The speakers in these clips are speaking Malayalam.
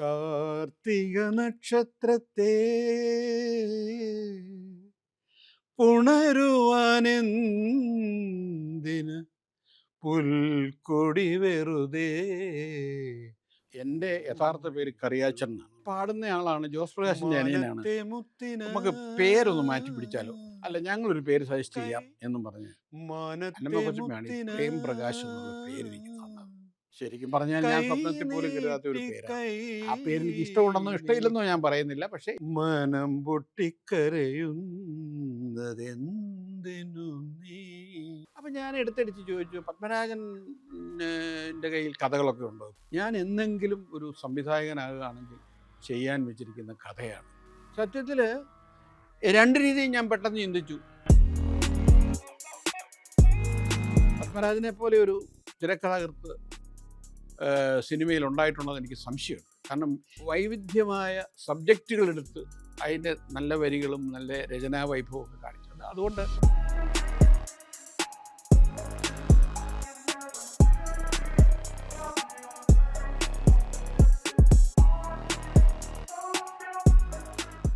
കാർത്തിക നക്ഷത്രത്തെ പുണരുവാനെന്തിന് പുൽക്കൊടി വെറുതെ? എന്റെ യഥാർത്ഥ പേര് കറിയാച്ചൻ എന്നാണ്. പാടുന്ന ആളാണ്. ജോസ് പ്രകാശിന്റെ അനിയനാണ്. നമുക്ക് പേരൊന്ന് മാറ്റി പിടിച്ചാലോ? അല്ല ഞങ്ങളൊരു പേര് സജസ്റ്റ് ചെയ്യാം എന്നും പറഞ്ഞ്. പ്രേം പ്രകാശ് എന്നുള്ള പേര് എനിക്ക് തന്നത് ശരിക്കും പറഞ്ഞാൽ ഞാൻ സ്വപ്നത്തിൽ പോലും കരുതാത്ത ഒരു പേരാണ് ആ പേര് എനിക്ക് ഇഷ്ടമുണ്ടെന്നോ ഇഷ്ടമില്ലെന്നോ ഞാൻ പറയുന്നില്ല. പക്ഷെ മനം പൊട്ടിക്കരയുന്നതെന്തിനു നീ? അപ്പൊ ഞാൻ എടുത്തടിച്ച് ചോദിച്ചു പത്മരാജൻ എന്റെ കയ്യിൽ കഥകളൊക്കെ ഉണ്ടോ? ഞാൻ എന്തെങ്കിലും ഒരു സംവിധായകനാകുകയാണെങ്കിൽ ചെയ്യാൻ വെച്ചിരിക്കുന്ന കഥയാണ്. സത്യത്തിൽ രണ്ട് രീതിയിൽ ഞാൻ പെട്ടെന്ന് ചിന്തിച്ചു. പത്മരാജനെ പോലെ ഒരു തിരക്കഥാകൃത്ത് സിനിമയിൽ ഉണ്ടായിട്ടുണ്ടെന്ന് എനിക്ക് സംശയമുണ്ട് കാരണം വൈവിധ്യമായ സബ്ജക്റ്റുകളെടുത്ത് അതിന്റെ നല്ല വരികളും നല്ല രചനാ വൈഭവവും ഒക്കെ കാണിച്ചിട്ടുണ്ട്. അതുകൊണ്ട്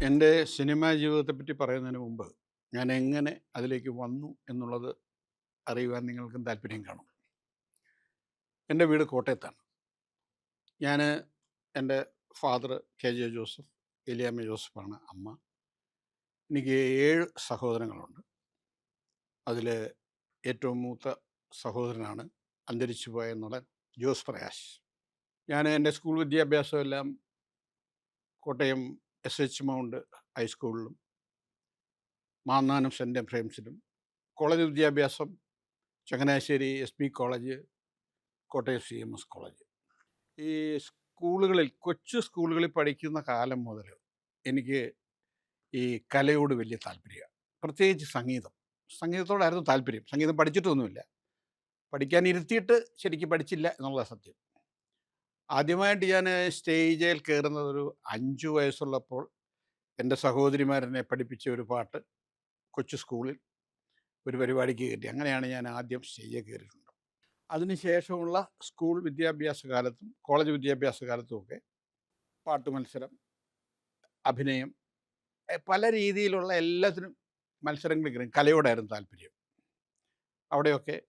എന്റെ സിനിമാ ജീവിതത്തെപ്പറ്റി പറയുന്നതിന് മുമ്പ് ഞാൻ എങ്ങനെ അതിലേക്ക് വന്നു എന്നുള്ളത് അറിയുവാൻ നിങ്ങൾക്കും താല്പര്യം കാണും. എന്റെ വീട് കോട്ടയത്താണ്. ഞാൻ എന്റെ father K J Joseph Eliyamma ജോസഫാണ് അമ്മ. എനിക്ക് ഏഴ് സഹോദരങ്ങളുണ്ട്. അതിൽ ഏറ്റവും മൂത്ത സഹോദരനാണ് അന്തരിച്ചു പോയ നടൻ ജോസ് പ്രകാശ് ഞാൻ എന്റെ സ്കൂൾ വിദ്യാഭ്യാസം എല്ലാം കോട്ടയം എസ് എച്ച് മൗണ്ട് ഹൈസ്കൂളിലും മാന്നാനം സെന്റ് എഫ്രൈംസിലും കോളേജ് വിദ്യാഭ്യാസം Changanassery S P college Kottayam C M S college. ഈ സ്കൂളുകളിൽ കൊച്ചു സ്കൂളുകളിൽ പഠിക്കുന്ന കാലം മുതൽ എനിക്ക് ഈ കലയോട് വലിയ താല്പര്യമാണ് പ്രത്യേകിച്ച് സംഗീതം. സംഗീതത്തോടായിരുന്നു താല്പര്യം. സംഗീതം പഠിച്ചിട്ടൊന്നുമില്ല. പഠിക്കാൻ ഇരുത്തിയിട്ട് ശരിക്കും പഠിച്ചില്ല എന്നുള്ള സത്യം. ആദ്യമായിട്ട് ഞാൻ സ്റ്റേജിൽ കയറുന്നത് ഒരു അഞ്ചു വയസ്സുള്ളപ്പോൾ എന്റെ സഹോദരിമാരെന്നെ പഠിപ്പിച്ച ഒരു പാട്ട് കൊച്ചു സ്കൂളിൽ ഒരു പരിപാടിക്ക് കയറ്റി. അങ്ങനെയാണ് ഞാൻ ആദ്യം സ്റ്റേജിൽ കയറിയിട്ടുണ്ട് അതിനുശേഷമുള്ള സ്കൂൾ വിദ്യാഭ്യാസ കാലത്തും കോളേജ് വിദ്യാഭ്യാസ കാലത്തുമൊക്കെ പാട്ട് മത്സരം അഭിനയം പല രീതിയിലുള്ള എല്ലാത്തിനും മത്സരങ്ങളിലും കലയോടായിരുന്നു താല്പര്യം. അവിടെയൊക്കെ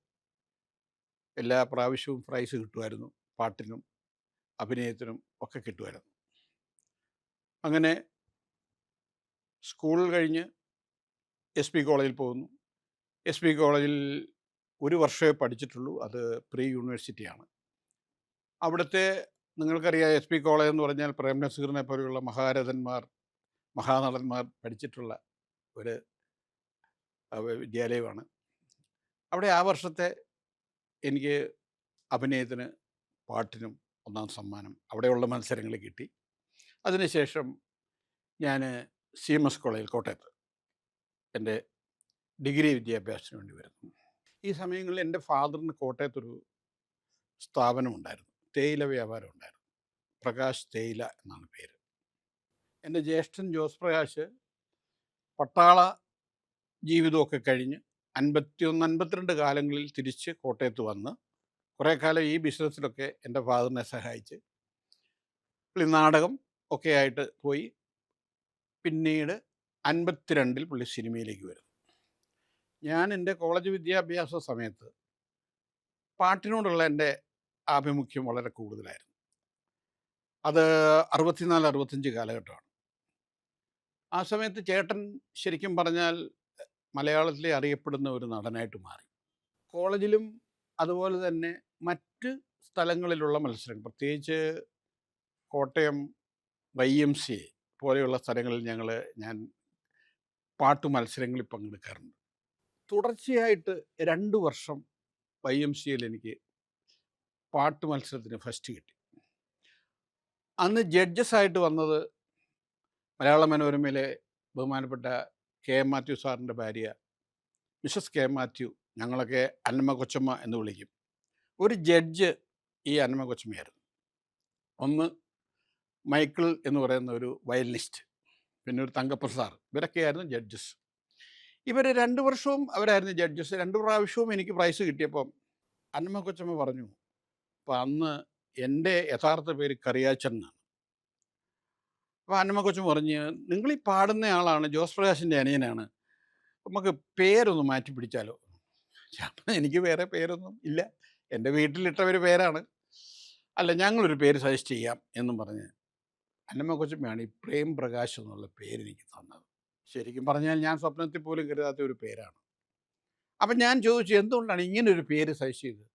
എല്ലാ പ്രാവശ്യവും പ്രൈസ് കിട്ടുമായിരുന്നു. പാട്ടിനും അഭിനയത്തിനും ഒക്കെ കിട്ടുമായിരുന്നു. അങ്ങനെ സ്കൂൾ കഴിഞ്ഞ് എസ് പി കോളേജിൽ പോകുന്നു. എസ് പി കോളേജിൽ ഒരു വർഷമേ പഠിച്ചിട്ടുള്ളൂ. അത് പ്രീ യൂണിവേഴ്സിറ്റിയാണ്. അവിടുത്തെ നിങ്ങൾക്കറിയാം എസ് പി കോളേജ് എന്ന് പറഞ്ഞാൽ പ്രേം നസീറിനെ പോലെയുള്ള മഹാരഥന്മാർ മഹാനടന്മാർ പഠിച്ചിട്ടുള്ള ഒരു വിദ്യാലയമാണ്. അവിടെ ആ വർഷത്തെ എനിക്ക് അഭിനയത്തിന് പാട്ടിനും ഒന്നാം സമ്മാനം അവിടെയുള്ള മത്സരങ്ങൾ കിട്ടി. അതിനുശേഷം ഞാൻ സി എം എസ് കോളേജിൽ കോട്ടയത്ത് എന്റെ ഡിഗ്രി വിദ്യാഭ്യാസത്തിന് വേണ്ടി വരുന്നു. ഈ സമയങ്ങളിൽ എന്റെ ഫാദറിന് കോട്ടയത്തൊരു സ്ഥാപനമുണ്ടായിരുന്നു. തേയില വ്യാപാരം ഉണ്ടായിരുന്നു. പ്രകാശ് തേയില എന്നാണ് പേര്. എന്റെ ജ്യേഷ്ഠൻ ജോസ് പ്രകാശ് പട്ടാള ജീവിതമൊക്കെ കഴിഞ്ഞ് അൻപത്തിയൊന്ന് അൻപത്തിരണ്ട് കാലങ്ങളിൽ തിരിച്ച് കോട്ടയത്ത് വന്ന് കുറേ കാലം ഈ ബിസിനസ്സിലൊക്കെ എന്റെ ഫാദറിനെ സഹായിച്ച് പുള്ളി നാടകം ഒക്കെ ആയിട്ട് പോയി. പിന്നീട് അൻപത്തിരണ്ടിൽ പുള്ളി സിനിമയിലേക്ക് വരുന്നു. ഞാൻ എന്റെ കോളേജ് വിദ്യാഭ്യാസ സമയത്ത് പാട്ടിനോടുള്ള എന്റെ ആഭിമുഖ്യം വളരെ കൂടുതലായിരുന്നു. അത് അറുപത്തിനാല് അറുപത്തഞ്ച് കാലഘട്ടമാണ്. ആ സമയത്ത് ചേട്ടൻ ശരിക്കും പറഞ്ഞാൽ മലയാളത്തിലെ അറിയപ്പെടുന്ന ഒരു നടനായിട്ട് മാറി. കോളേജിലും അതുപോലെ തന്നെ മറ്റ് സ്ഥലങ്ങളിലുള്ള മത്സരങ്ങൾ പ്രത്യേകിച്ച് Kottayam Y M C A പോലെയുള്ള സ്ഥലങ്ങളിൽ ഞങ്ങൾ ഞാൻ പാട്ട് മത്സരങ്ങളിൽ പങ്കെടുക്കാറുണ്ട്. തുടർച്ചയായിട്ട് രണ്ട് വർഷം വൈ എം സി എയിൽ എനിക്ക് പാട്ട് മത്സരത്തിന് ഫസ്റ്റ് കിട്ടി. അന്ന് ജഡ്ജസ് ആയിട്ട് വന്നത് മലയാള മനോരമയിലെ ബഹുമാനപ്പെട്ട കെ എം മാത്യു സാറിന്റെ ഭാര്യ മിസസ് കെ മാത്യു ഞങ്ങളൊക്കെ അന്നമ്മ കൊച്ചമ്മ എന്ന് വിളിക്കും. ഒരു ജഡ്ജ് ഈ അന്നമ്മ കൊച്ചമ്മയായിരുന്നു. ഒന്ന് മൈക്കിൾ എന്ന് പറയുന്ന ഒരു വയലിനിസ്റ്റ് പിന്നെ ഒരു തങ്കപ്രസാർ ഇവരൊക്കെയായിരുന്നു ജഡ്ജസ്. ഇവർ രണ്ട് വർഷവും അവരായിരുന്നു ജഡ്ജസ് രണ്ട് പ്രാവശ്യവും എനിക്ക് പ്രൈസ് കിട്ടിയപ്പം അന്നമ്മ കൊച്ചമ്മ പറഞ്ഞു അപ്പം അന്ന് എന്റെ യഥാർത്ഥ പേര് കറിയാച്ചൻ എന്നാണ്. അപ്പോൾ അന്നമ്മ കൊച്ചമ്മ പറഞ്ഞ് നിങ്ങൾ ഈ പാടുന്ന ആളാണ് ജോസ് പ്രകാശിന്റെ അനിയനാണ്. നമുക്ക് പേരൊന്ന് മാറ്റി പിടിച്ചാലോ? എനിക്ക് വേറെ പേരൊന്നും ഇല്ല. എന്റെ വീട്ടിലിട്ട ഒരു പേരാണ്. അല്ല ഞങ്ങളൊരു പേര് സജസ്റ്റ് ചെയ്യാം എന്നും പറഞ്ഞ് അന്നമ്മ കൊച്ചമ്മയാണ് ഈ പ്രേം പ്രകാശ് എന്നുള്ള പേര് എനിക്ക് തന്നത്. ശരിക്കും പറഞ്ഞാൽ ഞാൻ സ്വപ്നത്തിൽ പോലും കരുതാത്ത ഒരു പേരാണ്. അപ്പം ഞാൻ ചോദിച്ചു എന്തുകൊണ്ടാണ് ഇങ്ങനെ ഒരു പേര് സജസ്റ്റ് ചെയ്തത്?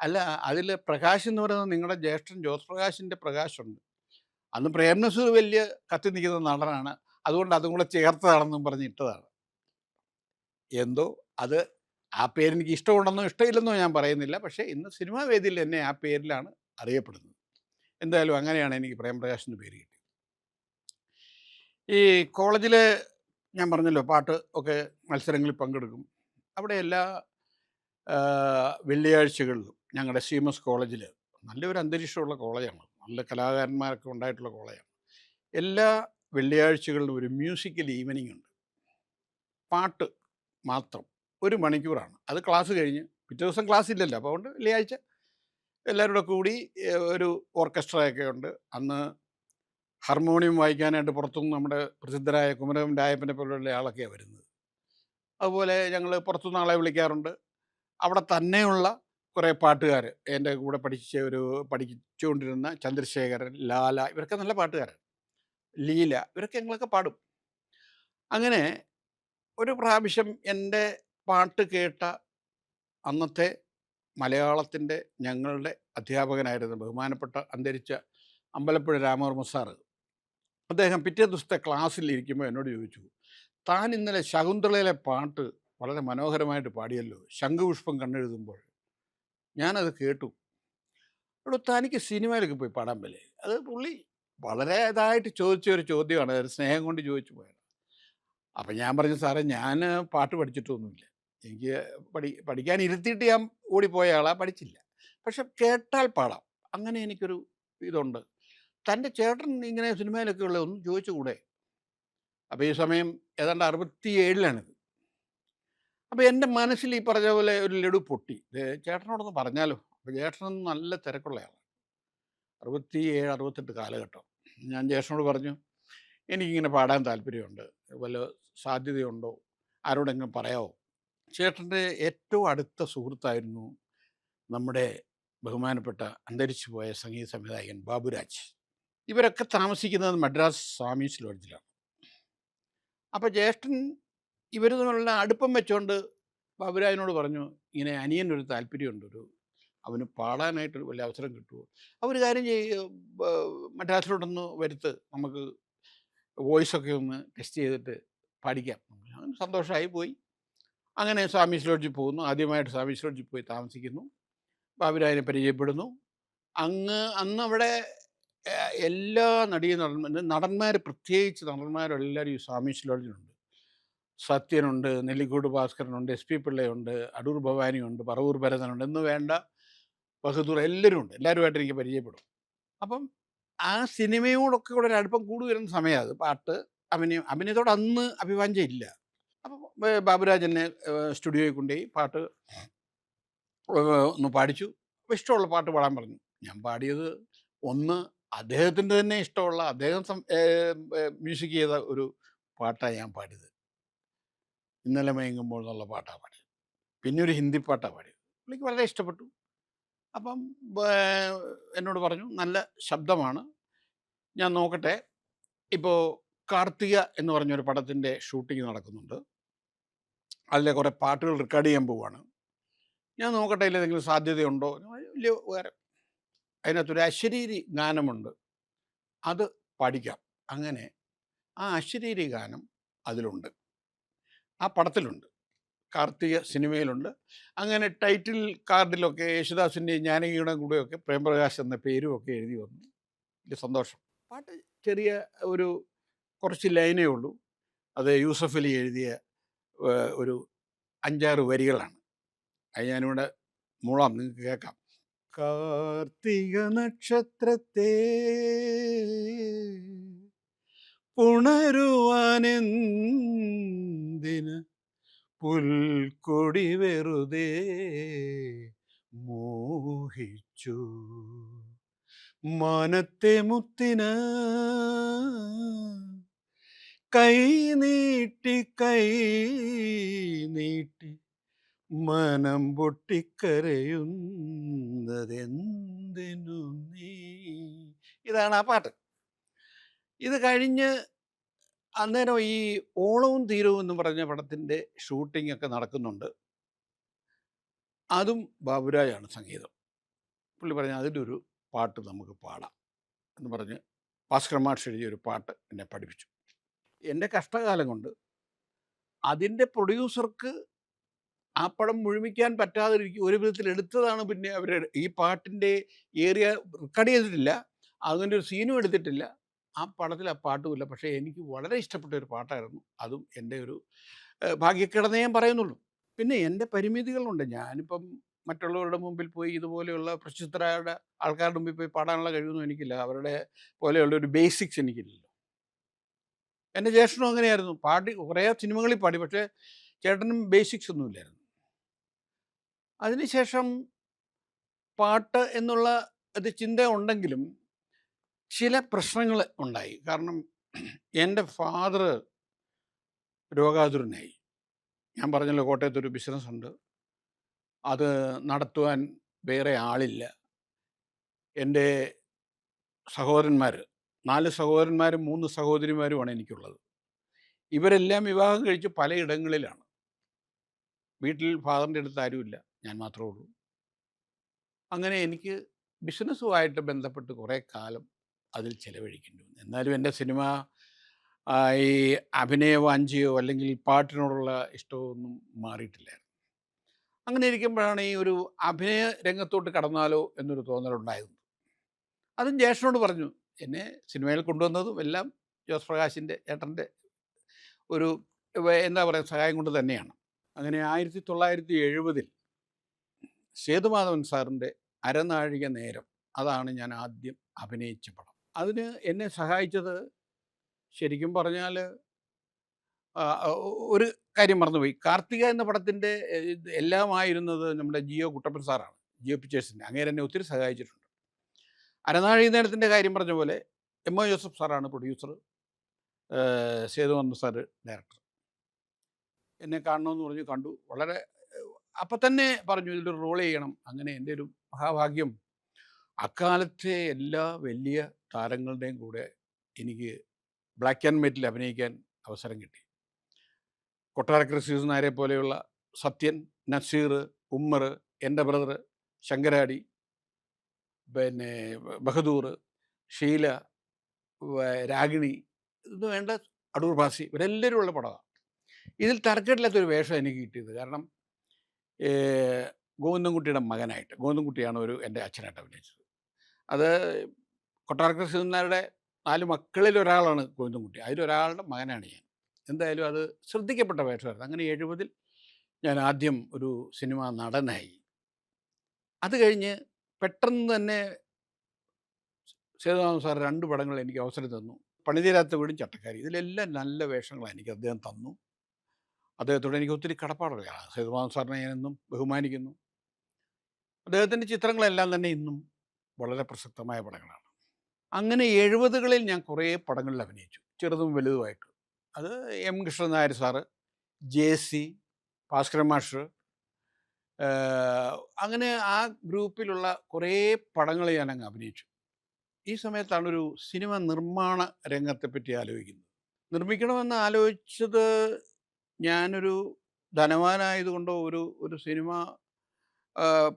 അല്ല അതിൽ പ്രകാശ് എന്ന് പറയുന്നത് നിങ്ങളുടെ ജ്യേഷ്ഠൻ ജോസ് പ്രകാശിന്റെ പ്രകാശുണ്ട്. അന്ന് പ്രേംനസൂർ വലിയ കത്തി നിൽക്കുന്ന നടനാണ്. അതുകൊണ്ട് അതും കൂടെ ചേർത്തതാണെന്നും പറഞ്ഞ് ഇട്ടതാണ്. എന്തോ അത് ആ പേരെനിക്ക് ഇഷ്ടമുണ്ടെന്നോ ഇഷ്ടമില്ലെന്നോ ഞാൻ പറയുന്നില്ല. പക്ഷേ ഇന്ന് സിനിമാ വേദിയിൽ എന്നെ ആ പേരിലാണ് അറിയപ്പെടുന്നത്. എന്തായാലും അങ്ങനെയാണ് എനിക്ക് പ്രേംപ്രകാശിന്റെ പേര് കിട്ടിയത്. ഈ കോളേജിൽ ഞാൻ പറഞ്ഞല്ലോ പാട്ട് ഒക്കെ മത്സരങ്ങളിൽ പങ്കെടുക്കും. അവിടെ എല്ലാ വെള്ളിയാഴ്ചകളിലും ഞങ്ങളുടെ സീമസ് കോളേജിൽ നല്ലൊരു അന്തരീക്ഷമുള്ള കോളേജാണ്. നല്ല കലാകാരന്മാരൊക്കെ ഉണ്ടായിട്ടുള്ള കോളേജാണ്. എല്ലാ വെള്ളിയാഴ്ചകളിലും ഒരു മ്യൂസിക്കൽ ഈവനിങ് ഉണ്ട്. പാട്ട് മാത്രം ഒരു മണിക്കൂറാണ്. അത് ക്ലാസ് കഴിഞ്ഞ് പിറ്റേ ദിവസം ക്ലാസ് ഇല്ലല്ലോ. അപ്പോൾ അതുകൊണ്ട് വെള്ളിയാഴ്ച എല്ലാവരും കൂടി ഒരു ഓർക്കസ്ട്രയൊക്കെ ഉണ്ട്. അന്ന് ഹാർമോണിയം വായിക്കാനായിട്ട് പുറത്തുനിന്ന് നമ്മുടെ പ്രസിദ്ധരായ കുമരകം രായപ്പനെ പോലുള്ള ആളൊക്കെയാണ് വരുന്നത്. അതുപോലെ ഞങ്ങൾ പുറത്തുനിന്ന് ആളെ വിളിക്കാറുണ്ട്. അവിടെ തന്നെയുള്ള കുറേ പാട്ടുകാർ എന്റെ കൂടെ പഠിച്ച ഒരു പഠിച്ചുകൊണ്ടിരുന്ന ചന്ദ്രശേഖരൻ ലാല ഇവരൊക്കെ നല്ല പാട്ടുകാരാണ്. ലീല ഇവരൊക്കെ ഞങ്ങളൊക്കെ പാടും. അങ്ങനെ ഒരു പ്രാവശ്യം എന്റെ പാട്ട് കേട്ട അന്നത്തെ മലയാളത്തിന്റെ ഞങ്ങളുടെ അധ്യാപകനായിരുന്നു ബഹുമാനപ്പെട്ട അന്തരിച്ച അമ്പലപ്പുഴ രാമവർമ്മ സാറ് അദ്ദേഹം പിറ്റേ ദിവസത്തെ ക്ലാസ്സിൽ ഇരിക്കുമ്പോൾ എന്നോട് ചോദിച്ചു താൻ ഇന്നലെ ശകുന്തളയിലെ പാട്ട് വളരെ മനോഹരമായിട്ട് പാടിയല്ലോ ശംഖുപുഷ്പം കണ്ണെഴുതുമ്പോൾ. ഞാനത് കേട്ടു. അവിടെ തനിക്ക് സിനിമയിലേക്ക് പോയി പാടാൻ പറ്റില്ലേ? അത് പുള്ളി വളരെ ഇതായിട്ട് ചോദിച്ച ഒരു ചോദ്യമാണ് ഒരു സ്നേഹം കൊണ്ട് ചോദിച്ചു പോയത്. അപ്പം ഞാൻ പറഞ്ഞു സാറേ ഞാൻ പാട്ട് പഠിച്ചിട്ടൊന്നുമില്ല. എനിക്ക് പഠി പഠിക്കാൻ ഇരുത്തിയിട്ട് ഞാൻ ഓടിപ്പോയ ആളാ പഠിച്ചില്ല. പക്ഷെ കേട്ടാൽ പാടാം. അങ്ങനെ എനിക്കൊരു ഇതുണ്ട്. തന്റെ ചേട്ടൻ ഇങ്ങനെ സിനിമയിലൊക്കെ ഉള്ളത് ഒന്ന് ചോദിച്ചുകൂടെ? അപ്പോൾ ഈ സമയം ഏതാണ്ട് അറുപത്തി ഏഴിലാണിത് അപ്പോൾ എന്റെ മനസ്സിൽ ഈ പറഞ്ഞ പോലെ ഒരു ലഡു പൊട്ടി. ചേട്ടനോടൊന്ന് പറഞ്ഞാലോ? അപ്പോൾ ചേട്ടനൊന്നും നല്ല തിരക്കുള്ളയാളാണ് അറുപത്തി ഏഴ് അറുപത്തെട്ട് കാലഘട്ടം. ഞാൻ ജേഷനോട് പറഞ്ഞു എനിക്കിങ്ങനെ പാടാൻ താല്പര്യമുണ്ട്. വല്ല സാധ്യതയുണ്ടോ? ആരോടെങ്കിലും പറയാമോ ചേട്ടന്റെ ഏറ്റവും അടുത്ത സുഹൃത്തായിരുന്നു നമ്മുടെ ബഹുമാനപ്പെട്ട അന്തരിച്ചു പോയ സംഗീത സംവിധായകൻ ബാബുരാജ്. ഇവരൊക്കെ താമസിക്കുന്നത് മദ്രാസ് സ്വാമീസ് ലോഡ്ജിലാണ് അപ്പോൾ ജ്യേഷ്ഠൻ ഇവർ തമ്മിലുള്ള അടുപ്പം വെച്ചുകൊണ്ട് ബാബുരാജിനോട് പറഞ്ഞു ഇങ്ങനെ അനിയനൊരു താല്പര്യമുണ്ട്. ഒരു അവന് പാടാനായിട്ടൊരു വലിയ അവസരം കിട്ടുമോ അവർ കാര്യം ചെയ്യ മദ്രാസിലോട്ടൊന്ന് വരുത്ത് നമുക്ക് വോയിസൊക്കെ ഒന്ന് ടെസ്റ്റ് ചെയ്തിട്ട് പഠിക്കാം. അങ്ങനെ സന്തോഷമായി പോയി. അങ്ങനെ സ്വാമീസ് ലോഡ്ജിൽ പോകുന്നു. ആദ്യമായിട്ട് സ്വാമീസ് ലോഡ്ജിൽ പോയി താമസിക്കുന്നു. ബാബുരാജിനെ പരിചയപ്പെടുന്നു. അങ്ങ് അന്ന് അവിടെ എല്ലാ നടീ നടന്മാർ നടന്മാർ പ്രത്യേകിച്ച് നടന്മാരെല്ലാവരും ഈ സ്വാമീസ് ലോഡ്ജിലുണ്ട് സത്യനുണ്ട് നെല്ലിക്കോട് ഭാസ്കരനുണ്ട് എസ് പി പിള്ളയുണ്ട് അടൂർ ഭവാനിയുണ്ട് പറവൂർ ഭരതനുണ്ട് എന്ന് വേണ്ട ബഹദൂർ എല്ലാവരും ഉണ്ട്. എല്ലാവരുമായിട്ട് എനിക്ക് പരിചയപ്പെടും. അപ്പം ആ സിനിമയോടൊക്കെ കൂടെ ഒരു അടുപ്പം കൂടി വരുന്ന സമയമാണ് പാട്ട് അഭിനയം അഭിനയത്തോട് അന്ന് അഭിവാഞ്ച ഇല്ല. അപ്പം ബാബുരാജനെ സ്റ്റുഡിയോയിൽ കൊണ്ടുപോയി പാട്ട് ഒന്ന് പാടിച്ചു. ഇഷ്ടമുള്ള പാട്ട് പാടാൻ പറഞ്ഞു. ഞാൻ പാടിയത് ഒന്ന് അദ്ദേഹത്തിന്റെ തന്നെ ഇഷ്ടമുള്ള അദ്ദേഹം മ്യൂസിക് ചെയ്ത ഒരു പാട്ടാണ് ഞാൻ പാടിയത്. ഇന്നലെ മയങ്ങുമ്പോൾ എന്നുള്ള പാട്ടാണ് പാടിയത്. പിന്നെ ഒരു ഹിന്ദി പാട്ടാണ് പാടിയത്. പുള്ളിക്ക് വളരെ ഇഷ്ടപ്പെട്ടു. അപ്പം എന്നോട് പറഞ്ഞു നല്ല ശബ്ദമാണ്. ഞാൻ നോക്കട്ടെ. ഇപ്പോൾ കാർത്തിക എന്ന് പറഞ്ഞൊരു പടത്തിന്റെ ഷൂട്ടിംഗ് നടക്കുന്നുണ്ട്. അതിലെ കുറേ പാട്ടുകൾ റെക്കോർഡ് ചെയ്യാൻ പോവുകയാണ് ഞാൻ നോക്കട്ടെ ഇതിൽ എന്തെങ്കിലും സാധ്യതയുണ്ടോ വലിയ ഉപകാരം അതിനകത്തൊരു അശരീരി ഗാനമുണ്ട്. അത് പഠിക്കാം. അങ്ങനെ ആ അശരീരി ഗാനം അതിലുണ്ട്. ആ പടത്തിലുണ്ട്. കാർത്തിക സിനിമയിലുണ്ട്. അങ്ങനെ ടൈറ്റിൽ കാർഡിലൊക്കെ യേശുദാസിന്റെയും ജാനകിയുടെ കൂടെയൊക്കെ പ്രേംപ്രകാശ് എന്ന പേരും ഒക്കെ എഴുതി വന്നു. വലിയ സന്തോഷം. പാട്ട് ചെറിയ ഒരു കുറച്ച് ലൈനേ ഉള്ളൂ. അത് യൂസഫ് അലി എഴുതിയ ഒരു അഞ്ചാറ് വരികളാണ്. അത് ഞാനിവിടെ മൂളാം നിങ്ങൾക്ക് കേൾക്കാം. കാർത്തിക നക്ഷത്രത്തെ പുണരുവാനെന്തിന് പുൽക്കൊടി വെറുതെ മോഹിച്ചു. മാനത്തെ മുത്തിന് കൈ നീട്ടി കൈ നീട്ടി മനം പൊട്ടിക്കരയുന്നതെന്തിനു നീ? ഇതാണ് ആ പാട്ട്. ഇത് കഴിഞ്ഞ് അന്നേരം ഈ ഓളവും തീരവും എന്ന് പറഞ്ഞ പടത്തിന്റെ ഷൂട്ടിംഗ് ഒക്കെ നടക്കുന്നുണ്ട്. അതും ബാബുരായാണ് സംഗീതം. പുള്ളി പറഞ്ഞ അതിന്റെ ഒരു പാട്ട് നമുക്ക് പാടാം എന്ന് പറഞ്ഞ് ഭാസ്കർ മാഷ് എഴുതിയ ഒരു പാട്ട് എന്നെ പഠിപ്പിച്ചു. എന്റെ കഷ്ടകാലം കൊണ്ട് അതിന്റെ പ്രൊഡ്യൂസർക്ക് ആ പടം മുഴുമിക്കാൻ പറ്റാതിരിക്കും ഒരു വിധത്തിൽ എടുത്തതാണ് പിന്നെ അവർ ഈ പാട്ടിന്റെ ഏരിയ റെക്കോർഡ് ചെയ്തിട്ടില്ല. അതിന്റെ ഒരു സീനും എടുത്തിട്ടില്ല. ആ പടത്തിൽ ആ പാട്ടുമില്ല പക്ഷേ എനിക്ക് വളരെ ഇഷ്ടപ്പെട്ട ഒരു പാട്ടായിരുന്നു. അതും എന്റെ ഒരു ഏഹ്, ഞാൻ പറയുന്നുള്ളൂ. പിന്നെ എന്റെ പരിമിതികളുണ്ട്. ഞാനിപ്പം മറ്റുള്ളവരുടെ മുമ്പിൽ പോയി ഇതുപോലെയുള്ള പ്രശസ്തരായ ആൾക്കാരുടെ മുമ്പിൽ പോയി പാടാനുള്ള കഴിവൊന്നും എനിക്കില്ല. അവരുടെ പോലെയുള്ള ഒരു ബേസിക്സ് എനിക്കില്ലല്ലോ. എന്റെ ജ്യേഷ്ഠനും അങ്ങനെയായിരുന്നു. പാടി കുറേ സിനിമകളിൽ പാടി. പക്ഷേ ചേട്ടനും ബേസിക്സ് ഒന്നുമില്ലായിരുന്നു അതിനുശേഷം പാട്ട് എന്നുള്ള ഒരു ചിന്ത ഉണ്ടെങ്കിലും ചില പ്രശ്നങ്ങൾ ഉണ്ടായി. കാരണം എന്റെ ഫാദർ രോഗാതുരനായി. ഞാൻ പറഞ്ഞല്ലോ കോട്ടയത്ത് ഒരു ബിസിനസ് ഉണ്ട്. അത് നടത്തുവാൻ വേറെ ആളില്ല. എന്റെ സഹോദരന്മാർ നാല് സഹോദരന്മാരും മൂന്ന് സഹോദരിമാരുമാണ് എനിക്കുള്ളത്. ഇവരെല്ലാം വിവാഹം കഴിച്ച് പലയിടങ്ങളിലാണ്. വീട്ടിൽ ഫാദറിന്റെ അടുത്ത് ആരുമില്ല. ഞാൻ മാത്രമേ ഉള്ളൂ. അങ്ങനെ എനിക്ക് ബിസിനസ്സുമായിട്ട് ബന്ധപ്പെട്ട് കുറേ കാലം അതിൽ ചിലവഴിക്കേണ്ടി വന്നു എന്നാലും എന്റെ സിനിമ ഈ അഭിനയ വാഞ്ചിയോ അല്ലെങ്കിൽ പാട്ടിനോടുള്ള ഇഷ്ടമോ ഒന്നും മാറിയിട്ടില്ലായിരുന്നു. അങ്ങനെ ഇരിക്കുമ്പോഴാണ് ഈ ഒരു അഭിനയ രംഗത്തോട്ട് കടന്നാലോ എന്നൊരു തോന്നലുണ്ടായിരുന്നു. അതും ജ്യേഷ്ഠനോട് പറഞ്ഞു എന്നെ സിനിമയിൽ കൊണ്ടുവന്നതും എല്ലാം ജോസ് പ്രകാശിന്റെ ഏട്ടന്റെ ഒരു എന്താ പറയുക സഹായം കൊണ്ട് തന്നെയാണ്. അങ്ങനെ ആയിരത്തി തൊള്ളായിരത്തി എഴുപതിൽ സേതുമാധവൻ സാറിന്റെ അരനാഴിക നേരം അതാണ് ഞാൻ ആദ്യം അഭിനയിച്ച പടം. അതിന് എന്നെ സഹായിച്ചത് ശരിക്കും പറഞ്ഞാൽ ഒരു കാര്യം മറന്നുപോയി. കാർത്തിക എന്ന പടത്തിന്റെ എല്ലാമായിരുന്നത് നമ്മുടെ ജിയോ കുട്ടപ്പൻ സാറാണ് ജിയോ പിക്ചേഴ്സിന്റെ. അങ്ങേരെ എന്നെ ഒത്തിരി സഹായിച്ചിട്ടുണ്ട്. അരനാഴിക നേരത്തിന്റെ കാര്യം പറഞ്ഞ പോലെ എം ഒ ജോസഫ് സാറാണ് പ്രൊഡ്യൂസർ സേതുമാധവൻ സാറ് ഡയറക്ടർ. എന്നെ കാണണമെന്ന് പറഞ്ഞ് കണ്ടു. വളരെ അപ്പം തന്നെ പറഞ്ഞു ഇതിലൊരു റോൾ ചെയ്യണം. അങ്ങനെ എന്റെ ഒരു മഹാഭാഗ്യം. അക്കാലത്തെ എല്ലാ വലിയ താരങ്ങളുടെയും കൂടെ എനിക്ക് ബ്ലാക്ക് ആൻഡ് വൈറ്റിൽ അഭിനയിക്കാൻ അവസരം കിട്ടി. കൊട്ടാരക്കര സീസൺ നായരെ പോലെയുള്ള സത്യൻ നസീർ ഉമ്മർ എന്റെ ബ്രദർ ശങ്കരാടി പിന്നെ ബഹദൂർ ഷീല രാഗിണി ഇത് വേണ്ട അടൂർ ഭാസി ഇവരെല്ലാവരും ഉള്ള പടമാണ് ഇതിൽ തരക്കേടില്ലാത്തൊരു വേഷം എനിക്ക് കിട്ടിയത്. കാരണം ഗോവിന്ദൻകുട്ടിയുടെ മകനായിട്ട്. ഗോവിന്ദൻകുട്ടിയാണ് ഒരു എന്റെ അച്ഛനായിട്ട് അഭിനയിച്ചത്. അത് കൊട്ടാരക്കര ശ്രീനാരുടെ നാല് മക്കളിൽ ഒരാളാണ് ഗോവിന്ദൻകുട്ടി. അതിലൊരാളുടെ മകനാണ് ഞാൻ. എന്തായാലും അത് ശ്രദ്ധിക്കപ്പെട്ട വേഷമായിരുന്നു. അങ്ങനെ എഴുപതിൽ ഞാൻ ആദ്യം ഒരു സിനിമ നടനായി. അത് കഴിഞ്ഞ് പെട്ടെന്ന് തന്നെ സേതുനാഥൻ സാർ രണ്ട് പടങ്ങൾ എനിക്ക് അവസരം തന്നു. പണിതീരാത്ത വീടും ചട്ടക്കാരി. ഇതിലെല്ലാം നല്ല വേഷങ്ങളാണ് എനിക്ക് അദ്ദേഹം തന്നു. അദ്ദേഹത്തോട് എനിക്ക് ഒത്തിരി കടപ്പാടുള്ളതാണ് സേതുമാധവൻ സാറിനെ ഞാൻ എന്നും ബഹുമാനിക്കുന്നു. അദ്ദേഹത്തിന്റെ ചിത്രങ്ങളെല്ലാം തന്നെ ഇന്നും വളരെ പ്രസക്തമായ പടങ്ങളാണ്. അങ്ങനെ എഴുപതുകളിൽ ഞാൻ കുറേ പടങ്ങളിൽ അഭിനയിച്ചു. ചെറുതും വലുതുമായിട്ട്. അത് M Krishnan Nair sir J C Bhaskaran മാഷ് അങ്ങനെ ആ ഗ്രൂപ്പിലുള്ള കുറേ പടങ്ങൾ ഞാൻ അങ്ങ് അഭിനയിച്ചു. ഈ സമയത്താണ് ഒരു സിനിമ നിർമ്മാണ രംഗത്തെ പറ്റി ആലോചിക്കുന്നത്. നിർമ്മിക്കണമെന്ന് ആലോചിച്ചത് ഞാനൊരു ധനവാനായതുകൊണ്ടോ ഒരു ഒരു സിനിമ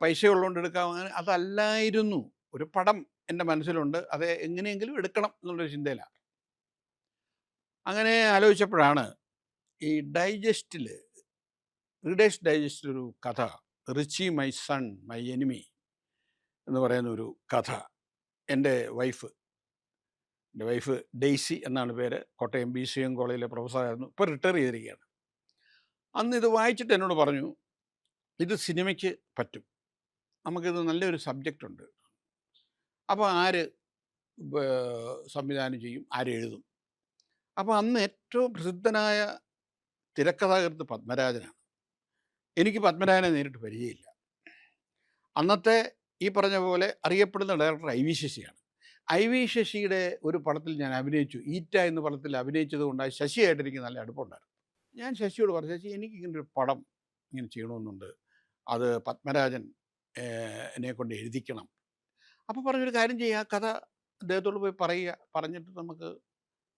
പൈസ ഉള്ളതുകൊണ്ട് എടുക്കാം അങ്ങനെ അതല്ലായിരുന്നു. ഒരു പടം എന്റെ മനസ്സിലുണ്ട്. അത് എങ്ങനെയെങ്കിലും എടുക്കണം എന്നുള്ളൊരു ചിന്തയിലാണ്. അങ്ങനെ ആലോചിച്ചപ്പോഴാണ് ഈ ഡൈജസ്റ്റിൽ റീഡേഴ്സ് ഡൈജസ്റ്റിലൊരു കഥ Richie my son my enemy എന്ന് പറയുന്ന ഒരു കഥ എന്റെ വൈഫ് എന്റെ വൈഫ് ഡെയ്സി എന്നാണ് പേര്. കോട്ടയം ബി സി എം കോളേജിലെ പ്രൊഫസറായിരുന്നു. ഇപ്പോൾ റിട്ടയർ ചെയ്തിരിക്കുകയാണ്. അന്ന് ഇത് വായിച്ചിട്ട് എന്നോട് പറഞ്ഞു ഇത് സിനിമയ്ക്ക് പറ്റും. നമുക്കിത് നല്ലൊരു സബ്ജക്റ്റ് ഉണ്ട്. അപ്പോൾ ആര് സംവിധാനം ചെയ്യും? ആര് എഴുതും? അപ്പോൾ അന്ന് ഏറ്റവും പ്രസിദ്ധനായ തിരക്കഥാകൃത്ത് പത്മരാജനാണ്. എനിക്ക് പത്മരാജനെ നേരിട്ട് പരിചയമില്ല. അന്നത്തെ ഈ പറഞ്ഞ പോലെ അറിയപ്പെടുന്ന ഡയറക്ടർ ഐ വി ശശിയാണ്. ഐ വി ശശിയുടെ ഒരു പടത്തിൽ ഞാൻ അഭിനയിച്ചു. ഈറ്റ എന്ന പടത്തിൽ അഭിനയിച്ചത് കൊണ്ട് ശശിയായിട്ട് എനിക്ക് നല്ല അടുപ്പമുണ്ടായിരുന്നു. ഞാൻ ശശിയോട് പറഞ്ഞു ശശി എനിക്ക് ഇങ്ങനെ ഒരു പടം ഇങ്ങനെ ചെയ്യണമെന്നുണ്ട്. അത് പത്മരാജൻ എന്നെ കൊണ്ട് എഴുതിക്കണം. അപ്പോൾ പറഞ്ഞൊരു കാര്യം ചെയ്യുക കഥ അദ്ദേഹത്തോട് പോയി പറയുക. പറഞ്ഞിട്ട് നമുക്ക്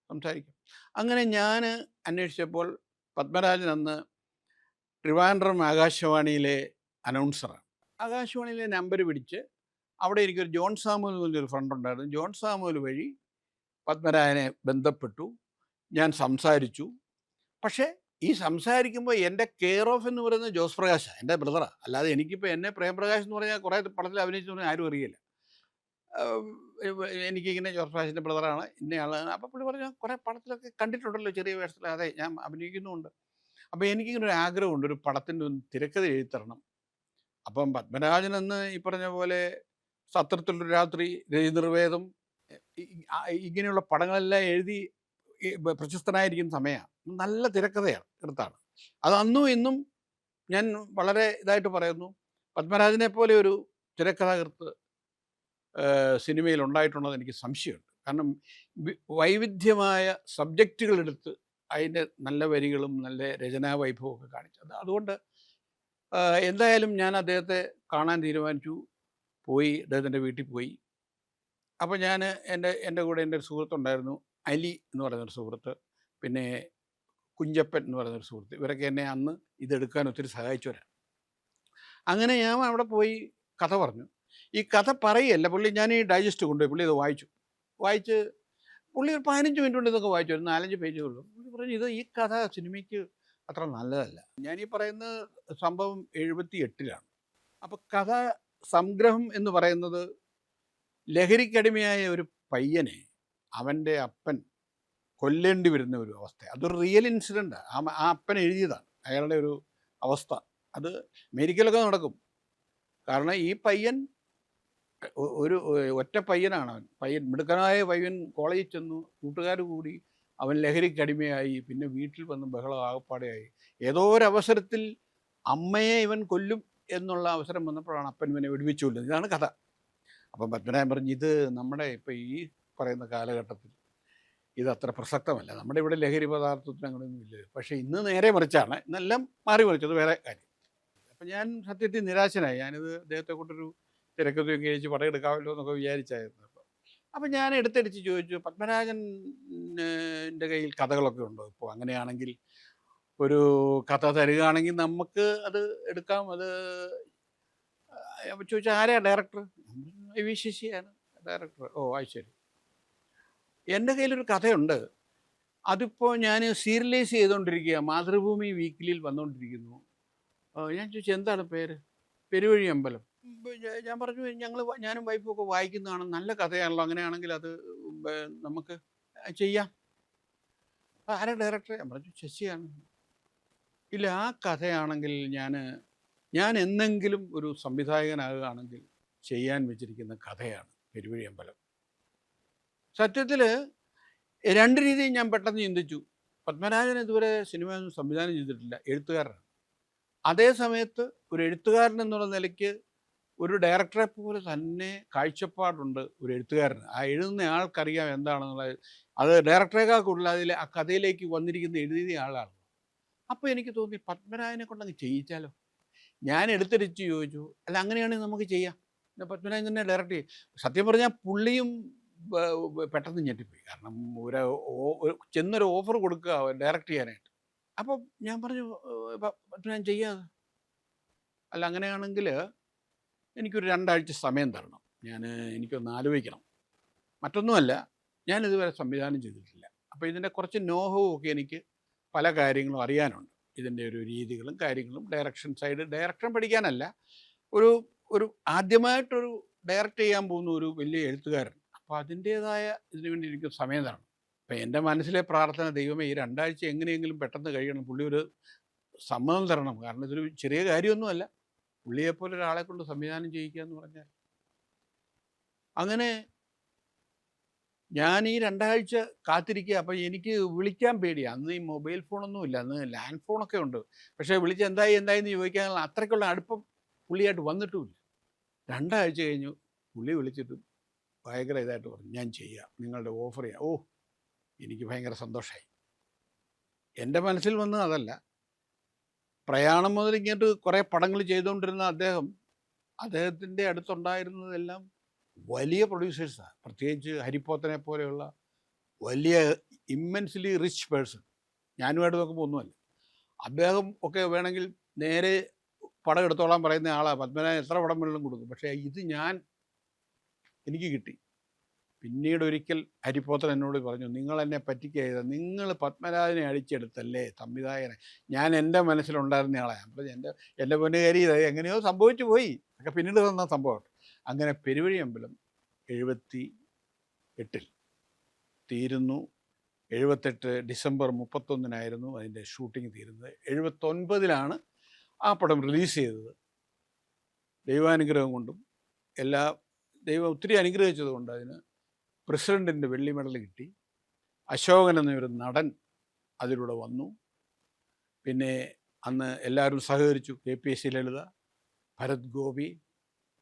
സംസാരിക്കാം. അങ്ങനെ ഞാൻ അന്വേഷിച്ചപ്പോൾ പത്മരാജൻ അന്ന് ട്രിവാൻഡ്രം ആകാശവാണിയിലെ അനൗൺസറാണ്. ആകാശവാണിയിലെ നമ്പർ പിടിച്ച് അവിടെ എനിക്കൊരു ജോൺ സാമുവൽ പറഞ്ഞൊരു ഫ്രണ്ട് ഉണ്ടായിരുന്നു. ജോൺ സാമുവൽ വഴി പത്മരാജനെ ബന്ധപ്പെട്ടു. ഞാൻ സംസാരിച്ചു. പക്ഷേ ഈ സംസാരിക്കുമ്പോൾ എന്റെ കെയർ ഓഫ് എന്ന് പറയുന്നത് ജോസ് പ്രകാശാണ് എന്റെ ബ്രദറാണ് അല്ലാതെ എനിക്കിപ്പോൾ എന്നെ പ്രേംപ്രകാശ് എന്ന് പറഞ്ഞാൽ കുറേ പടത്തിൽ അഭിനയിച്ചു പറഞ്ഞാൽ ആരും അറിയില്ല. എനിക്കിങ്ങനെ ജോസ് പ്രകാശിന്റെ ബ്രദറാണ് ഇന്നയാളാണ് അപ്പോൾ പുള്ളി പറഞ്ഞു കുറേ പടത്തിലൊക്കെ കണ്ടിട്ടുണ്ടല്ലോ ചെറിയ വേഷത്തിൽ അതെ ഞാൻ അഭിനയിക്കുന്നുമുണ്ട്. അപ്പോൾ എനിക്കിങ്ങനെ ഒരു ആഗ്രഹമുണ്ട് ഒരു പടത്തിന്റെ ഒന്ന് തിരക്കഥ എഴുതിത്തരണം. അപ്പം പത്മരാജൻ എന്ന് ഈ പറഞ്ഞ പോലെ സത്രത്തിലൊരു രാത്രി രജനിർവേദം ഇങ്ങനെയുള്ള പടങ്ങളെല്ലാം എഴുതി പ്രശസ്തനായിരിക്കുന്ന സമയമാണ് നല്ല തിരക്കഥയാണ് എടുത്താണ്. അത് അന്നും ഇന്നും ഞാൻ വളരെ ഇതായിട്ട് പറയുന്നു. പത്മരാജനെ പോലെ ഒരു തിരക്കഥാകൃത്ത് സിനിമയിൽ ഉണ്ടായിട്ടുണ്ടെന്ന് എനിക്ക് സംശയമുണ്ട്. കാരണം വൈവിധ്യമായ സബ്ജക്റ്റുകൾ എടുത്ത് അതിന്റെ നല്ല വരികളും നല്ല രചനാ വൈഭവവും ഒക്കെ കാണിച്ചത് അതുകൊണ്ട് എന്തായാലും ഞാൻ അദ്ദേഹത്തെ കാണാൻ തീരുമാനിച്ചു. പോയി അദ്ദേഹത്തിന്റെ വീട്ടിൽ പോയി. അപ്പോൾ ഞാൻ എന്റെ എന്റെ കൂടെ എന്റെ ഒരു സുഹൃത്തുണ്ടായിരുന്നു അലി എന്ന് പറയുന്നൊരു സുഹൃത്ത്. പിന്നെ കുഞ്ചപ്പൻ എന്ന് പറയുന്നൊരു സുഹൃത്ത്. ഇവരൊക്കെ എന്നെ അന്ന് ഇതെടുക്കാൻ ഒത്തിരി സഹായിച്ചവരാണ് അങ്ങനെ ഞാൻ അവിടെ പോയി കഥ പറഞ്ഞു. ഈ കഥ പറയല്ല. പുള്ളി ഞാൻ ഈ ഡൈജസ്റ്റ് കൊണ്ടുപോയി. പുള്ളി ഇത് വായിച്ചു. വായിച്ച് പുള്ളി ഒരു പതിനഞ്ച് മിനിറ്റ് കൊണ്ട് ഇതൊക്കെ വായിച്ചു. ഒരു നാലഞ്ച് പേജേ ഉള്ളൂ. പുള്ളി പറഞ്ഞു ഇത് ഈ കഥ സിനിമയ്ക്ക് അത്ര നല്ലതല്ല. ഞാൻ ഈ പറയുന്ന സംഭവം എഴുപത്തി എട്ടിലാണ് അപ്പോൾ കഥ സംഗ്രഹം എന്ന് പറയുന്നത് ലഹരിക്കടിമയായ ഒരു പയ്യനെ അവന്റെ അപ്പൻ കൊല്ലേണ്ടി വരുന്ന ഒരു അവസ്ഥ. അതൊരു റിയൽ ഇൻസിഡന്റ് ആ. ആ അപ്പൻ എഴുതിയതാണ്. അയാളുടെ ഒരു അവസ്ഥ. അത് മെഡിക്കലൊക്കെ നടക്കും. കാരണം ഈ പയ്യൻ ഒരു ഒറ്റ പയ്യനാണ് അവൻ. പയ്യൻ മിടുക്കനായ പയ്യൻ കോളേജിൽ ചെന്നു. കൂട്ടുകാർ കൂടി അവൻ ലഹരിക്കടിമയായി പിന്നെ വീട്ടിൽ വന്ന് ബഹളം ആകപ്പാടെയായി. ഏതോ ഒരു അവസരത്തിൽ അമ്മയെ ഇവൻ കൊല്ലും എന്നുള്ള അവസരം വന്നപ്പോഴാണ് അപ്പൻ ഇവനെ വെടിവെച്ചു കൊല്ലുന്നത്. ഇതാണ് കഥ. അപ്പം പത്മനാഭൻ പറഞ്ഞു ഇത് നമ്മുടെ ഇപ്പം ഈ പറയുന്ന കാലഘട്ടത്തിൽ ഇത് അത്ര പ്രസക്തമല്ല. നമ്മുടെ ഇവിടെ ലഹരി പദാർത്ഥത്തിന് അങ്ങനെയൊന്നും ഇല്ല. പക്ഷേ ഇന്ന് നേരെ മറിച്ചാണ്. ഇന്നെല്ലാം മാറി മറിച്ചത് വേറെ കാര്യം. അപ്പം ഞാൻ സത്യത്തിൽ നിരാശനായി. ഞാനിത് അദ്ദേഹത്തെ കൊണ്ടൊരു തിരക്കഥയും കഴിച്ച് പടയെടുക്കാമല്ലോ എന്നൊക്കെ വിചാരിച്ചായിരുന്നു. അപ്പം അപ്പം ഞാൻ എടുത്തടിച്ച് ചോദിച്ചു പത്മരാജന്റെ കയ്യിൽ കഥകളൊക്കെ ഉണ്ടോ? ഇപ്പോൾ അങ്ങനെയാണെങ്കിൽ ഒരു കഥ തരികയാണെങ്കിൽ നമുക്ക് അത് എടുക്കാം. അത് ചോദിച്ചാൽ ആരെയാണ് ഡയറക്ടർ? I V. ശശിയാണ് ഡയറക്ടർ. ഓ അത് എന്റെ കയ്യിലൊരു കഥയുണ്ട്. അതിപ്പോൾ ഞാൻ സീരിയലൈസ് ചെയ്തുകൊണ്ടിരിക്കുക മാതൃഭൂമി വീക്കിലിയിൽ വന്നുകൊണ്ടിരിക്കുന്നു ഞാൻ ചോദിച്ചു എന്താണ് പേര്? പെരുവഴി അമ്പലം. ഞാൻ- പറഞ്ഞു ഞങ്ങൾ ഞാനും വൈഫും ഒക്കെ വായിക്കുന്നതാണ്. നല്ല കഥയാണല്ലോ. അങ്ങനെയാണെങ്കിൽ അത് നമുക്ക് ചെയ്യാം. "ആ, ആരാ ഡയറക്ടർ ഞാൻ പറഞ്ഞു ശശിയാണ്. ഇല്ല ആ കഥയാണെങ്കിൽ ഞാൻ ഞാൻ എന്നെങ്കിലും ഒരു സംവിധായകനാകുകയാണെങ്കിൽ ചെയ്യാൻ വെച്ചിരിക്കുന്ന കഥയാണ് പെരുവഴി അമ്പലം. സത്യത്തിൽ രണ്ട് രീതിയിൽ ഞാൻ പെട്ടെന്ന് ചിന്തിച്ചു. പത്മരാജൻ ഇതുവരെ സിനിമ ഒന്നും സംവിധാനം ചെയ്തിട്ടില്ല. എഴുത്തുകാരനാണ്. അതേ സമയത്ത് ഒരു എഴുത്തുകാരൻ എന്നുള്ള നിലയ്ക്ക് ഒരു ഡയറക്ടറെ പോലെ തന്നെ കാഴ്ചപ്പാടുണ്ട് ഒരു എഴുത്തുകാരന്. ആ എഴുതുന്ന ആൾക്കറിയാം എന്താണെന്നുള്ളത് അത് ഡയറക്ടറേക്കാൾ കൂടുതൽ അതിൽ ആ കഥയിലേക്ക് വന്നിരിക്കുന്ന എഴുതിയ ആളാണ്. അപ്പോൾ എനിക്ക് തോന്നി പത്മരാജനെ കൊണ്ടങ്ങ് ചെയ്യിച്ചാലോ? ഞാൻ എടുത്തിരിച്ച് ചോദിച്ചു അല്ല അങ്ങനെയാണെങ്കിൽ നമുക്ക് ചെയ്യാം. പത്മരാജൻ തന്നെ ഡയറക്റ്റ് ചെയ്യും. സത്യം പറഞ്ഞാൽ പുള്ളിയും പെട്ടെന്ന് ഞെട്ടിപ്പോയി. കാരണം ഒരു ചെന്നൊരു ഓഫർ കൊടുക്കുക ഡയറക്റ്റ് ചെയ്യാനായിട്ട്. അപ്പോൾ ഞാൻ പറഞ്ഞു ഞാൻ ചെയ്യാതെ അല്ല അങ്ങനെയാണെങ്കിൽ എനിക്കൊരു രണ്ടാഴ്ച സമയം തരണം. ഞാൻ എനിക്കൊന്ന് ആലോചിക്കണം. മറ്റൊന്നുമല്ല ഞാൻ ഇതുവരെ സംവിധാനം ചെയ്തിട്ടില്ല. അപ്പോൾ ഇതിന്റെ കുറച്ച് നോഹവും ഒക്കെ എനിക്ക് പല കാര്യങ്ങളും അറിയാനുണ്ട്. ഇതിന്റെ ഒരു രീതികളും കാര്യങ്ങളും ഡയറക്ഷൻ സൈഡ് ഡയറക്ഷൻ പഠിക്കാനല്ല ഒരു ഒരു ആദ്യമായിട്ടൊരു ഡയറക്റ്റ് ചെയ്യാൻ പോകുന്ന ഒരു വലിയ എഴുത്തുകാരൻ അപ്പോൾ അതിന്റേതായ ഇതിനു വേണ്ടി എനിക്ക് സമയം തരണം. അപ്പം എന്റെ മനസ്സിലെ പ്രാർത്ഥന ദൈവമേ ഈ രണ്ടാഴ്ച എങ്ങനെയെങ്കിലും പെട്ടെന്ന് കഴിയണം. പുള്ളി ഒരു സമ്മതം തരണം. കാരണം ഇതൊരു ചെറിയ കാര്യമൊന്നുമല്ല. പുള്ളിയെപ്പോലെ ഒരാളെ കൊണ്ട് സംവിധാനം ചെയ്യിക്കുക എന്ന് പറഞ്ഞാൽ. അങ്ങനെ ഞാൻ ഈ രണ്ടാഴ്ച കാത്തിരിക്കുക. അപ്പം എനിക്ക് വിളിക്കാൻ പേടിയാണ് അന്ന് ഈ മൊബൈൽ ഫോണൊന്നും ഇല്ല. അന്ന് ലാൻഡ് ഫോണൊക്കെ ഉണ്ട്. പക്ഷേ വിളിച്ച് എന്തായി എന്തായി എന്ന് ചോദിക്കാനുള്ള അത്രയ്ക്കുള്ള അടുപ്പം പുള്ളിയായിട്ട് വന്നിട്ടുമില്ല. രണ്ടാഴ്ച കഴിഞ്ഞു. പുള്ളി വിളിച്ചിട്ടും ഭയങ്കര ഇതായിട്ട് പറഞ്ഞു. ഞാൻ ചെയ്യാം. നിങ്ങളുടെ ഓഫർ ചെയ്യാം. ഓ എനിക്ക് ഭയങ്കര സന്തോഷമായി എന്റെ മനസ്സിൽ വന്ന് അതല്ല. പ്രയാണം മുതൽ ഇങ്ങോട്ട് കുറേ പടങ്ങൾ ചെയ്തുകൊണ്ടിരുന്ന അദ്ദേഹം അദ്ദേഹത്തിന്റെ അടുത്തുണ്ടായിരുന്നതെല്ലാം വലിയ പ്രൊഡ്യൂസേഴ്സാണ് പ്രത്യേകിച്ച് ഹരിപ്പോത്തനെ പോലെയുള്ള വലിയ ഇമ്മൻസ്ലി റിച്ച് പേഴ്സൺ ഞാനുമായിട്ട് നോക്കുമ്പോൾ ഒന്നുമല്ല. അദ്ദേഹം ഒക്കെ വേണമെങ്കിൽ നേരെ പടം എടുത്തോളാൻ പറയുന്ന ആളാണ് പത്മനാഭൻ എത്ര പടം വേണമെങ്കിലും കൊടുക്കും. പക്ഷേ ഇത് ഞാൻ എനിക്ക് കിട്ടി. പിന്നീട് ഒരിക്കൽ ഹരിപ്പോത്തൻ എന്നോട് പറഞ്ഞു നിങ്ങൾ എന്നെ പറ്റിക്കരുത്. നിങ്ങൾ പത്മരാജനെ അടിച്ചെടുത്തല്ലേ സംവിധായകനെ? ഞാൻ എന്റെ മനസ്സിലുണ്ടായിരുന്ന ആളാണ് അപ്പോൾ എന്റെ എന്റെ പൊന്നുകാരി ഇത് എങ്ങനെയോ സംഭവിച്ചു പോയി. ഒക്കെ പിന്നീട് തന്ന സംഭവം. അങ്ങനെ പെരുവഴി അമ്പലം എഴുപത്തി എട്ടിൽ തീരുന്നു. എഴുപത്തെട്ട് ഡിസംബർ മുപ്പത്തൊന്നിനായിരുന്നു അതിന്റെ ഷൂട്ടിംഗ് തീരുന്നത്. എഴുപത്തൊൻപതിലാണ് ആ പടം റിലീസ് ചെയ്തത്. ദൈവാനുഗ്രഹം കൊണ്ടും എല്ലാ ദൈവം ഒത്തിരി അനുഗ്രഹിച്ചത് കൊണ്ട് അതിന് പ്രസിഡന്റിന്റെ വെള്ളി മെഡൽ കിട്ടി. അശോകൻ എന്നൊരു നടൻ അതിലൂടെ വന്നു. പിന്നെ അന്ന് എല്ലാവരും സഹകരിച്ചു. K P S C Lalitha Bharat Gopi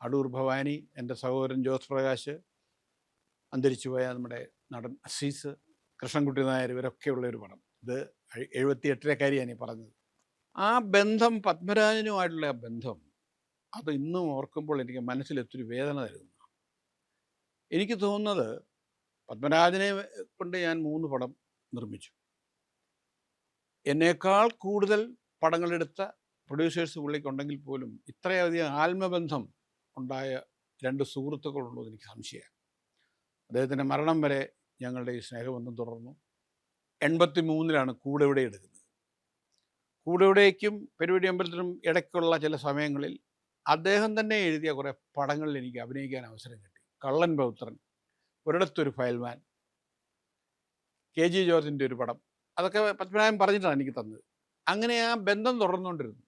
Adoor Bhavani എന്റെ സഹോദരൻ ജോസ് പ്രകാശ് അന്തരിച്ചുപോയ നമ്മുടെ നടൻ അസീസ് കൃഷ്ണൻകുട്ടി നായർ ഇവരൊക്കെയുള്ള ഒരു പടം. ഇത് എഴുപത്തി എട്ടര കാര്യമാണ് ഈ പറഞ്ഞത്. ആ ബന്ധം പത്മരാജനുമായിട്ടുള്ള ആ ബന്ധം അത് ഇന്നും ഓർക്കുമ്പോൾ എനിക്ക് മനസ്സിൽ ഒത്തിരി വേദന തരുന്നു. എനിക്ക് തോന്നുന്നത് പത്മരാജനെ കൊണ്ട് ഞാൻ മൂന്ന് പടം നിർമ്മിച്ചു. എന്നേക്കാൾ കൂടുതൽ പടങ്ങളെടുത്ത പ്രൊഡ്യൂസേഴ്സ് പുള്ളിക്കുണ്ടെങ്കിൽ പോലും ഇത്രയധികം ആത്മബന്ധം ഉണ്ടായ രണ്ട് സുഹൃത്തുക്കളുള്ളൂ എന്ന് എനിക്ക് സംശയമാണ്. അദ്ദേഹത്തിന്റെ മരണം വരെ ഞങ്ങളുടെ ഈ സ്നേഹബന്ധം തുടർന്നു. എൺപത്തി മൂന്നിലാണ് കൂടെവിടെ എടുക്കുന്നത്. കൂടെവിടേക്കും പെരുവടി അമ്പലത്തിനും ഇടയ്ക്കുള്ള ചില സമയങ്ങളിൽ അദ്ദേഹം തന്നെ എഴുതിയ കുറേ പടങ്ങളിൽ എനിക്ക് അഭിനയിക്കാൻ അവസരം കിട്ടി. കള്ളൻ പൗത്രൻ ഒരിടത്തൊരു ഫയൽമാൻ കെ ജി ജോർജിന്റെ ഒരു പടം. അതൊക്കെ പത്മനാഭൻ പറഞ്ഞിട്ടാണ് എനിക്ക് തന്നത്. അങ്ങനെ ആ ബന്ധം തുടർന്നുകൊണ്ടിരുന്നു.